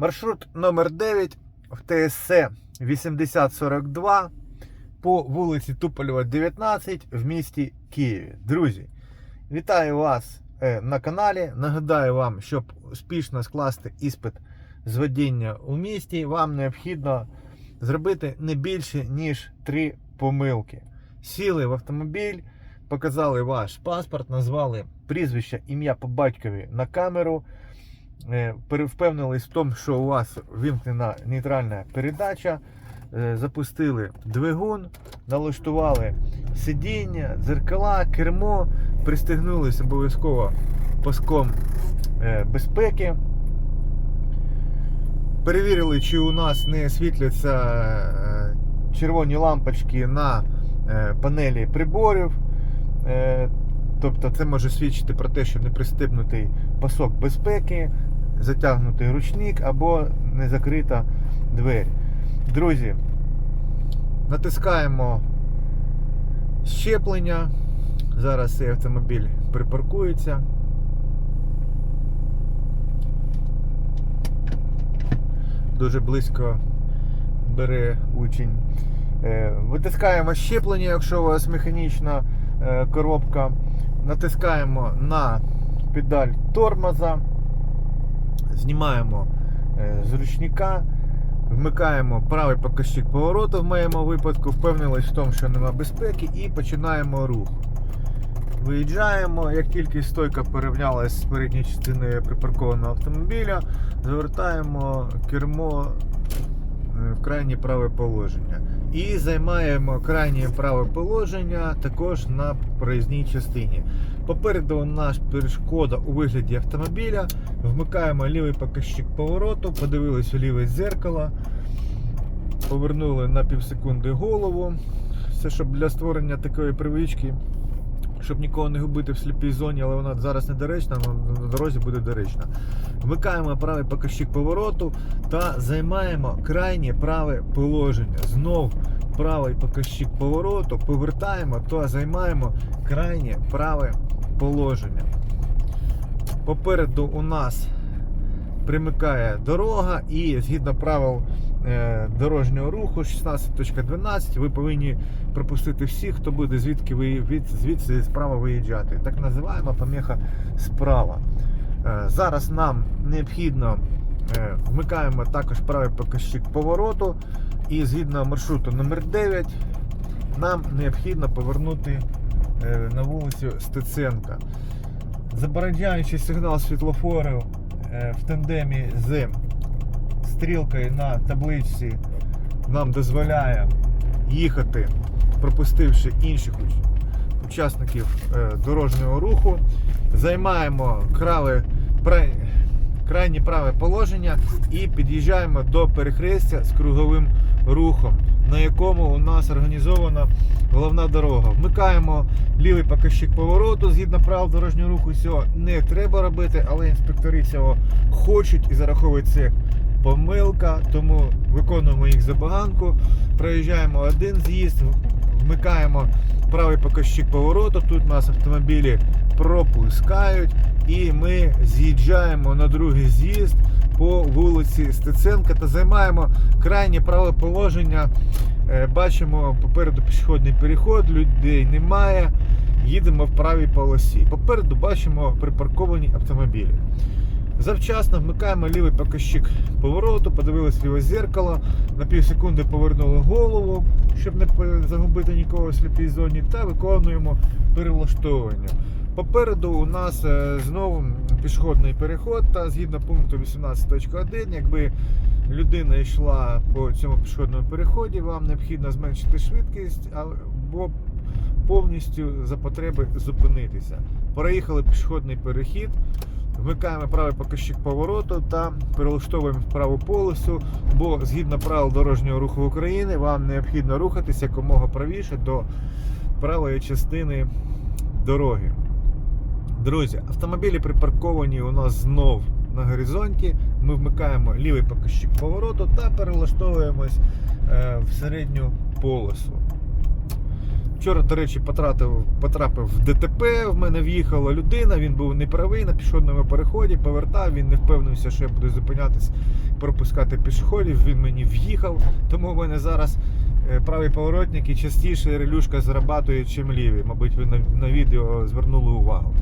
Маршрут номер 9 в ТСЦ 8042 по вулиці Туполєва, 19 в місті Києві. Друзі, вітаю вас е, на каналі. Нагадаю вам, щоб успішно скласти іспит з водіння у місті, вам необхідно зробити не більше, ніж три помилки. Сіли в автомобіль, показали ваш паспорт, назвали прізвище, ім'я по батькові на камеру. Е, Впевнились в тому, що у вас вимкнена нейтральна передача. е, Запустили двигун, налаштували сидіння, дзеркала, кермо, пристегнулись обов'язково паском е, безпеки. Перевірили, чи у нас не світляться червоні лампочки на панелі приборів. Тобто це може свідчити про те, що не пристебнутий пасок безпеки, затягнутий ручник або не закрита двері. Друзі, натискаємо щеплення. Зараз цей автомобіль припаркується. Дуже близько бере учень. Е, Витискаємо щеплення, якщо у вас механічна е, коробка. Натискаємо на педаль тормоза, знімаємо е, з ручника, вмикаємо правий показчик повороту в моєму випадку, впевнились в тому, що нема безпеки, і починаємо рух. Виїжджаємо, як тільки стойка порівнялася з передньою частиною припаркованого автомобіля, завертаємо кермо е, в крайнє праве положення. І займаємо крайнє праве положення також на проїзній частині. Попереду нас перешкода у вигляді автомобіля. Вмикаємо лівий показчик повороту, подивились у ліве дзеркало, повернули на півсекунди голову. Все, щоб для створення такої привички, щоб нікого не губити в сліпій зоні, але вона зараз недоречна, на дорозі буде доречна. Вмикаємо правий показчик повороту та займаємо крайнє праве положення. Знов правий показчик повороту, повертаємо та займаємо крайнє праве положення. Попереду у нас примикає дорога, і згідно правил е, дорожнього руху 16.12 ви повинні пропустити всіх, хто буде звідки ви від, звідси справа виїжджати. Так називаємо поміха справа. Е, Зараз нам необхідно е, вмикаємо також правий показчик повороту, і згідно маршруту номер 9 нам необхідно повернути на вулицю Стеценка. Забороняючий сигнал світлофору е, в тандемі з стрілкою на табличці нам дозволяє їхати, пропустивши інших учасників е, дорожнього руху. Займаємо крали, крайнє праве положення і під'їжджаємо до перехрестя з круговим рухом, на якому у нас організована головна дорога. Вмикаємо лівий показчик повороту згідно правил дорожнього руху. Цього не треба робити, але інспектори цього хочуть і зараховують це помилка, тому виконуємо їх забаганку. Проїжджаємо один з'їзд, вмикаємо правий показчик повороту. Тут нас автомобілі пропускають, і ми з'їжджаємо на другий з'їзд по вулиці Стеценка та займаємо крайнє праве положення. Е, Бачимо попереду пішохідний переход, людей немає. Їдемо в правій полосі. Попереду бачимо припарковані автомобілі. Завчасно вмикаємо лівий показчик повороту, подивились ліве зеркало, на пів секунди повернули голову, щоб не загубити нікого в сліпій зоні, та виконуємо перелаштовування. Попереду у нас е, знову пішохідний переход, та згідно пункту 18.1, якби людина йшла по цьому пішохідному переході, вам необхідно зменшити швидкість або повністю за потреби зупинитися. Проїхали пішохідний перехід, вмикаємо правий показчик повороту та перелаштовуємо праву полосу, бо згідно правил дорожнього руху України вам необхідно рухатися якомога правіше до правої частини дороги. Друзі, автомобілі припарковані у нас знов на горизонті. Ми вмикаємо лівий показчик повороту та перелаштовуємось е, в середню полосу. Вчора, до речі, потрапив, потрапив в ДТП, в мене в'їхала людина, він був неправий на пішохідному переході, повертав, він не впевнився, що я буду зупинятись, пропускати пішоходів, він мені в'їхав, тому в мене зараз правий поворотник і частіше релюшка зарабатує, чим лівий. Мабуть, ви на, відео звернули увагу.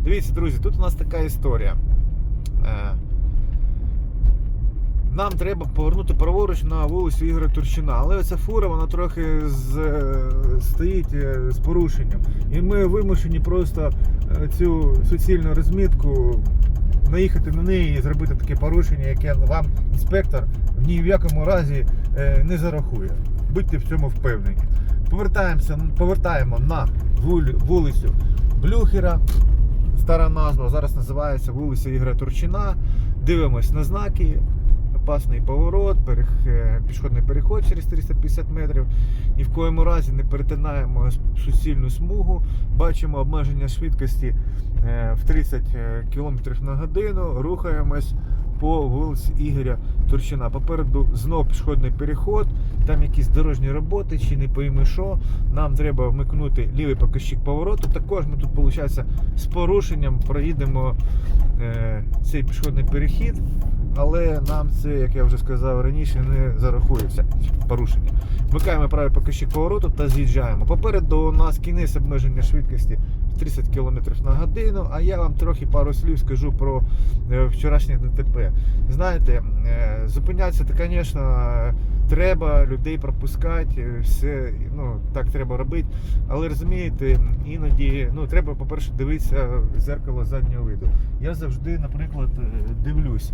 Дивіться, друзі, тут у нас така історія. Е, Нам треба повернути праворуч на вулицю Ігоря Турчина, але ця фура вона трохи з, е, стоїть е, з порушенням. І ми вимушені просто е, цю суцільну розмітку наїхати на неї і зробити таке порушення, яке вам інспектор в ні в якому разі е, не зарахує. Будьте в цьому впевнені. Повертаємося, повертаємо на вулицю Блюхера. Стара назва зараз називається вулиця Ігоря Турчина. Дивимось на знаки. Опасний поворот, е, пішохідний переход через 350 метрів. Ні в коєму разі не перетинаємо суцільну смугу. Бачимо обмеження швидкості е, в 30 км на годину. Рухаємось по вулиці Ігоря Турчина. Попереду знов пішохідний переход, там якісь дорожні роботи, чи не пойми що. Нам треба вмикнути лівий показчик повороту. Також ми тут, виходить, з порушенням проїдемо е, цей пішохідний перехід, але нам це, як я вже сказав раніше, не зарахується порушення. Вмикаємо правий показчик повороту та з'їжджаємо. Попереду у нас кінець обмеження швидкості 30 км на годину, а я вам трохи пару слів скажу про е, вчорашнє ДТП. Знаєте, е, зупинятися, то, звісно, треба людей пропускати, е, все ну, так треба робити. Але розумієте, іноді ну, треба, по-перше, дивитися в зеркало заднього виду. Я завжди, наприклад, дивлюсь.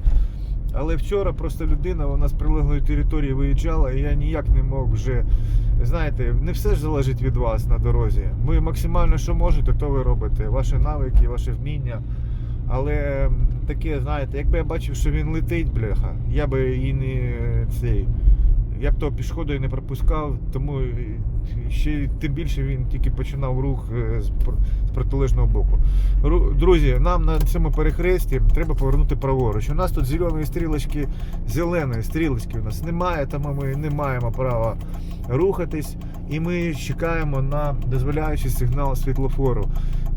Але вчора просто людина вона з прилеглої території виїжджала, і я ніяк не мог вже. Знаєте, не все ж залежить від вас на дорозі. Ви максимально, що можете, то ви робите. Ваші навики, ваше вміння. Але таке, знаєте, якби я бачив, що він летить, бляха, я би і не цей. Я б того пішоходу і не пропускав, тому ще тим більше він тільки починав рух е, з протилежного боку. Друзі, нам на цьому перехресті треба повернути праворуч. У нас тут зеленої стрілочки, зеленої стрілочки у нас немає, тому ми не маємо права рухатись. І ми чекаємо на дозволяючий сигнал світлофору.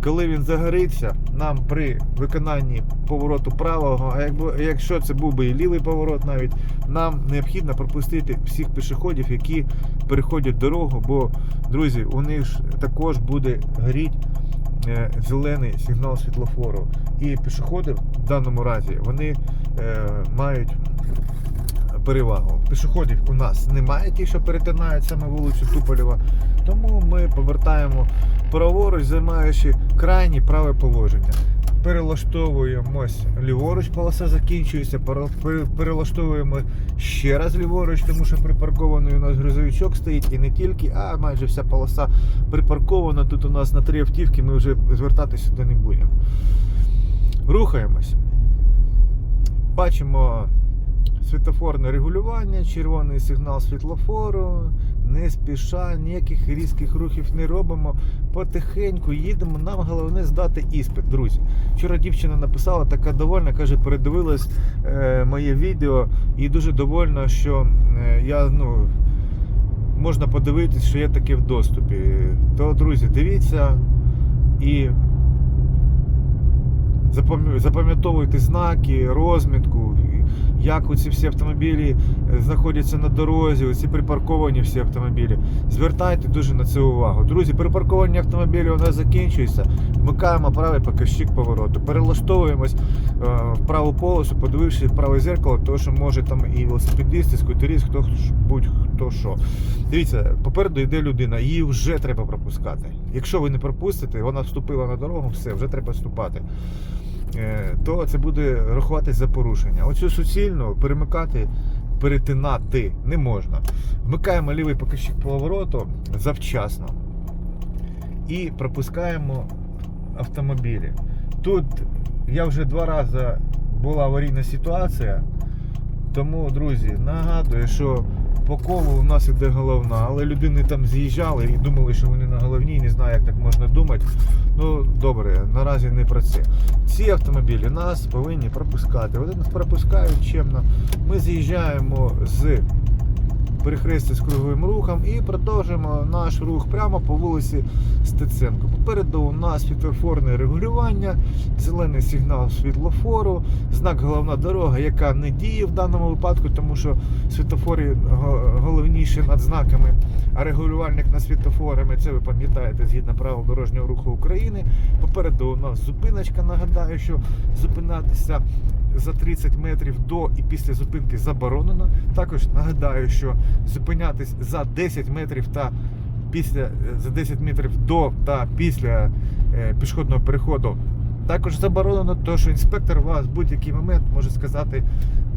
Коли він загориться, нам при виконанні повороту правого, а якби, якщо це був би і лівий поворот навіть, нам необхідно пропустити всіх пішоходів, які переходять дорогу, бо, друзі, у них ж також буде горіти е, зелений сигнал світлофору. І пішоходи в даному разі вони е, мають перевагу. Пішоходів у нас немає ті, що перетинають саме вулицю Туполєва. Тому ми повертаємо праворуч, займаючи крайнє праве положення. Перелаштовуємось ліворуч, полоса закінчується, пере- пере- перелаштовуємо ще раз ліворуч, тому що припаркований у нас грузовичок стоїть і не тільки, а майже вся полоса припаркована. Тут у нас на три автівки, ми вже звертатися сюди не будемо. Рухаємось. Бачимо світлофорне регулювання, червоний сигнал світлофору, не спіша, ніяких різких рухів не робимо. Потихеньку їдемо. Нам головне здати іспит, друзі. Вчора дівчина написала, така довольна, каже, передивилась е, моє відео і дуже довольна, що е, я ну. Можна подивитись, що є таке в доступі. То, друзі, дивіться і запам'ятовуйте знаки, розмітку, як оці всі автомобілі е, знаходяться на дорозі, оці припарковані всі автомобілі. Звертайте дуже на це увагу. Друзі, припарковані автомобілі у нас закінчуються. Вмикаємо правий показчик повороту. Перелаштовуємось е, в праву полосу, подививши праве зеркало, тому що може там і велосипедист, і скутеріст, хто будь-хто що. Дивіться, попереду йде людина, її вже треба пропускати. Якщо ви не пропустите, вона вступила на дорогу, все, вже треба вступати. Е, То це буде рахуватись за порушення. Оцю суцільну перемикати, перетинати не можна. Вмикаємо лівий показчик повороту завчасно і пропускаємо автомобілі. Тут я вже два рази була аварійна ситуація. Тому, друзі, нагадую, що по колу у нас іде головна, але людини там з'їжджали і думали, що вони на головній, не знаю, як так можна думати. Ну, добре, наразі не про це. Ці автомобілі нас повинні пропускати. Вони нас пропускають чемно. Ми з'їжджаємо з перехрестя з круговим рухом і продовжуємо наш рух прямо по вулиці Стеценко. Попереду у нас світлофорне регулювання, зелений сигнал світлофору, знак головна дорога, яка не діє в даному випадку, тому що світлофорі го- головніші над знаками, а регулювальник над світлофорами, це ви пам'ятаєте згідно правил дорожнього руху України. Попереду у нас зупиночка. Нагадаю, що зупинатися за 30 метрів до і після зупинки заборонено. Також нагадаю, що зупинятись за 10 метрів та після е, за 10 метрів до та після е, пішохідного переходу також заборонено, тому що інспектор вас в будь-який момент може сказати: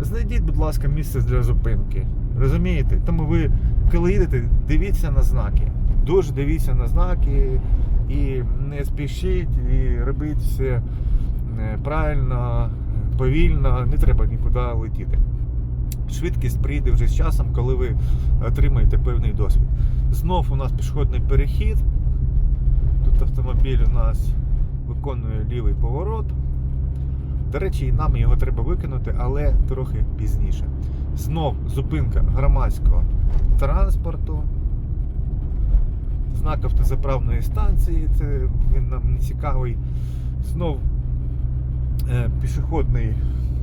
знайдіть, будь ласка, місце для зупинки. Розумієте? Тому ви, коли їдете, дивіться на знаки. Дуже дивіться на знаки і не спішіть, і робіть все е, правильно, повільно, не треба нікуди летіти. Швидкість прийде вже з часом, коли ви отримаєте певний досвід. Знов у нас пішохідний перехід. Тут автомобіль у нас виконує лівий поворот. До речі, і нам його треба виконати, але трохи пізніше. Знов зупинка громадського транспорту. Знак автозаправної станції, це він нам не цікавий. Знов пішохідний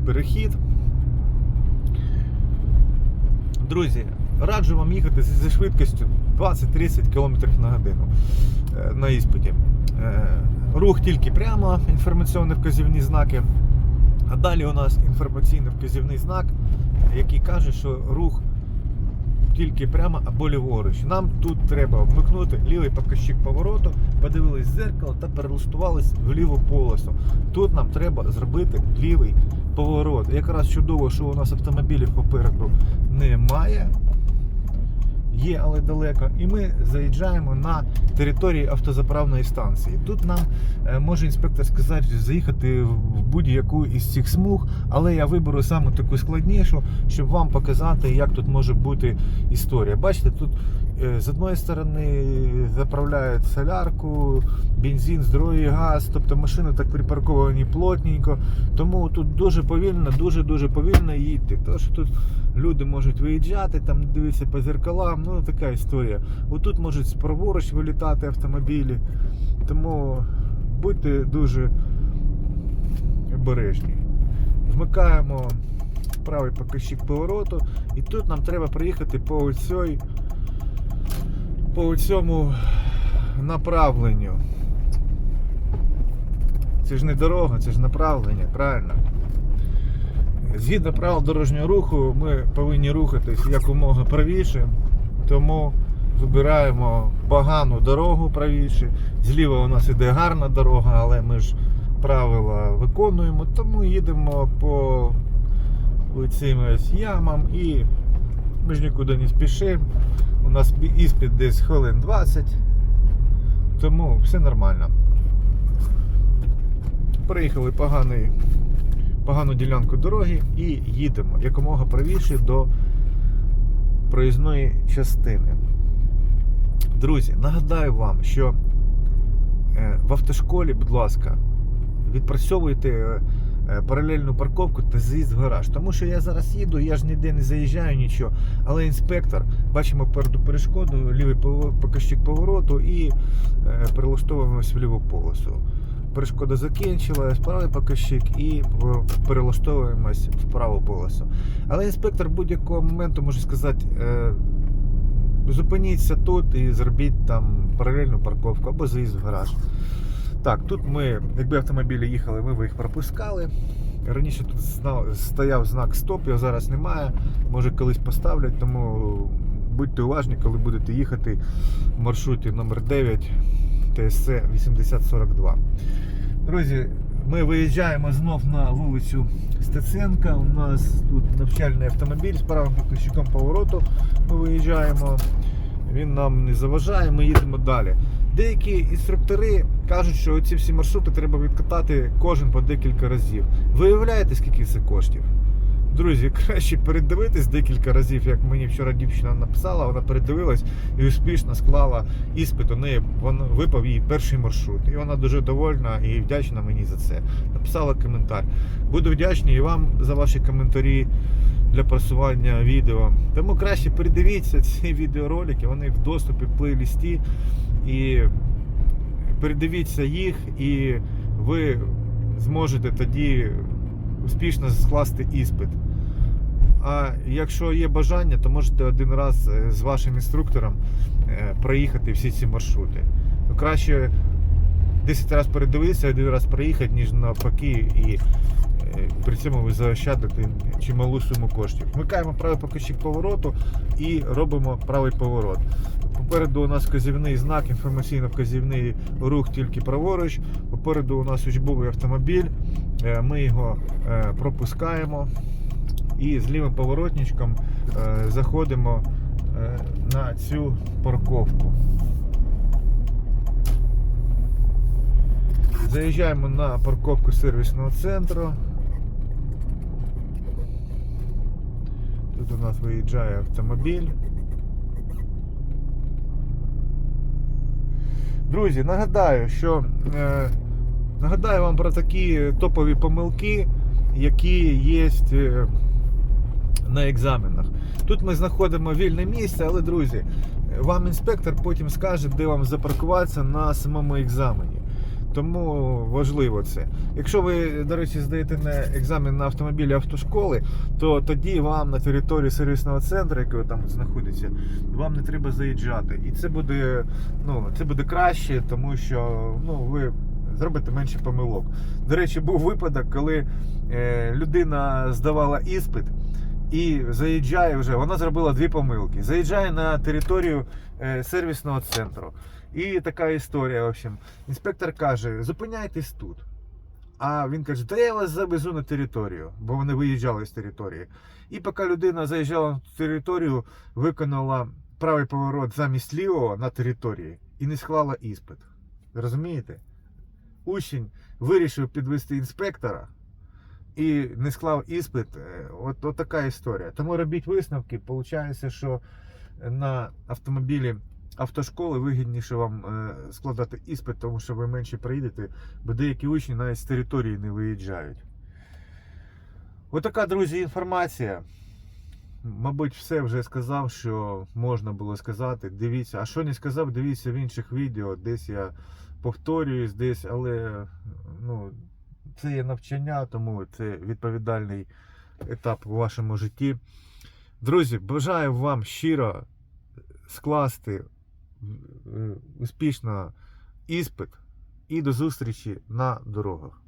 перехід. Друзі, раджу вам їхати зі швидкістю 20-30 км на годину е, на іспиті. Е, Рух тільки прямо, інформаційні вказівні знаки. А далі у нас інформаційний вказівний знак, який каже, що рух тільки прямо або ліворуч. Нам тут треба вмикнути лівий показчик повороту, подивились в зеркало та перелаштувались в ліву полосу. Тут нам треба зробити лівий поворот. Якраз чудово, що у нас автомобілів попереду немає. Є, але далеко. І ми заїжджаємо на території автозаправної станції. Тут нам е, може інспектор сказати заїхати в будь-яку із цих смуг, але я виберу саме таку складнішу, щоб вам показати, як тут може бути історія. Бачите, тут з одної сторони заправляють солярку, бензин, з другої газ, тобто машини так припарковані плотненько. Тому тут дуже повільно, дуже-дуже повільно їдьте. Тому що тут люди можуть виїжджати, там дивитися по зеркалам, ну така історія. Отут можуть праворуч вилітати автомобілі. Тому будьте дуже обережні. Вмикаємо правий показчик повороту, і тут нам треба проїхати по оцій, по цьому направленню. Це ж не дорога, це ж направлення, правильно? Згідно правил дорожнього руху, ми повинні рухатись якомога правіше, тому вибираємо погану дорогу правіше. Зліва у нас іде гарна дорога, але ми ж правила виконуємо, тому їдемо по цим ямам і ми ж нікуди не спішимо. У нас іспит десь хвилин 20, тому все нормально. Приїхали поганий погану ділянку дороги і їдемо якомога правіше до проїзної частини. Друзі, нагадаю вам, що е, в автошколі, будь ласка, відпрацьовуйте е, паралельну парковку та з'їзд в гараж. Тому що я зараз їду, я ж ніде не заїжджаю нічого, але інспектор, бачимо переду перешкоду, лівий показчик повороту і е, перелаштовуємось в ліву полосу перешкода закінчилась, правий показчик і перелаштовуємось в праву полосу. Але інспектор будь-якого моменту може сказати. Е, Зупиніться тут і зробіть там паралельну парковку або заїзд в гараж. Так, тут ми, якби автомобілі їхали, ми би їх пропускали. Раніше тут стояв знак стоп, його зараз немає. Може колись поставлять, тому будьте уважні, коли будете їхати в маршруті номер 9 ТСЦ 8042. Друзі, ми виїжджаємо знов на вулицю Стеценка. У нас тут навчальний автомобіль з правим показчиком повороту. Ми виїжджаємо. Він нам не заважає, ми їдемо далі. Деякі інструктори кажуть, що ці всі маршрути треба відкатати кожен по декілька разів. Ви уявляєте, скільки це коштів? Друзі, краще передивитись декілька разів, як мені вчора дівчина написала, вона передивилась і успішно склала іспит. У неї випав їй перший маршрут. І вона дуже довольна і вдячна мені за це. Написала коментар. Буду вдячний і вам за ваші коментарі. Для просування відео. Тому краще передивіться ці відеоролики, вони в доступі в плейлісті. І передивіться їх, і ви зможете тоді успішно скласти іспит. А якщо є бажання, то можете один раз е, з вашим інструктором е, проїхати всі ці маршрути. Ну, краще 10 разів передивитися, один раз проїхати, ніж навпаки, і при цьому ви заощадите чималу суму коштів. Вмикаємо правий покажчик повороту і робимо правий поворот. Попереду у нас вказівний знак, інформаційно-вказівний рух тільки праворуч. Попереду у нас учбовий автомобіль. Е, Ми його е, пропускаємо і з лівим поворотничком е, заходимо на цю парковку. Заїжджаємо на парковку сервісного центру. У нас виїжджає автомобіль. Друзі, нагадаю, що е, нагадаю вам про такі топові помилки, які є е, на екзаменах. Тут ми знаходимо вільне місце, але, друзі, вам інспектор потім скаже, де вам запаркуватися на самому екзамені. Тому важливо це. Якщо ви, до речі, здаєте на екзамен на автомобілі автошколи, то тоді вам на території сервісного центру, який там знаходиться, вам не треба заїжджати. І це буде, ну, це буде краще, тому що ну, ви зробите менше помилок. До речі, був випадок, коли е, людина здавала іспит. І заїжджає вже, вона зробила дві помилки. Заїжджає на територію е, сервісного центру. І така історія, в общем. Інспектор каже: зупиняйтесь тут. А він каже, та я вас завезу на територію, бо вони виїжджали з території. І поки людина заїжджала на територію, виконала правий поворот замість лівого на території і не склала іспит. Розумієте? Учень вирішив підвести інспектора і не склав іспит. Е, От, от така історія. Тому робіть висновки. Получається, що на автомобілі автошколи вигідніше вам е, складати іспит, тому що ви менше приїдете, бо деякі учні навіть з території не виїжджають. Отака, друзі, інформація. Мабуть, все вже сказав, що можна було сказати. Дивіться, а що не сказав, дивіться в інших відео. Десь я повторююсь, десь, але ну, це є навчання, тому це відповідальний етап у вашому житті. Друзі, бажаю вам щиро скласти е, успішно іспит і до зустрічі на дорогах.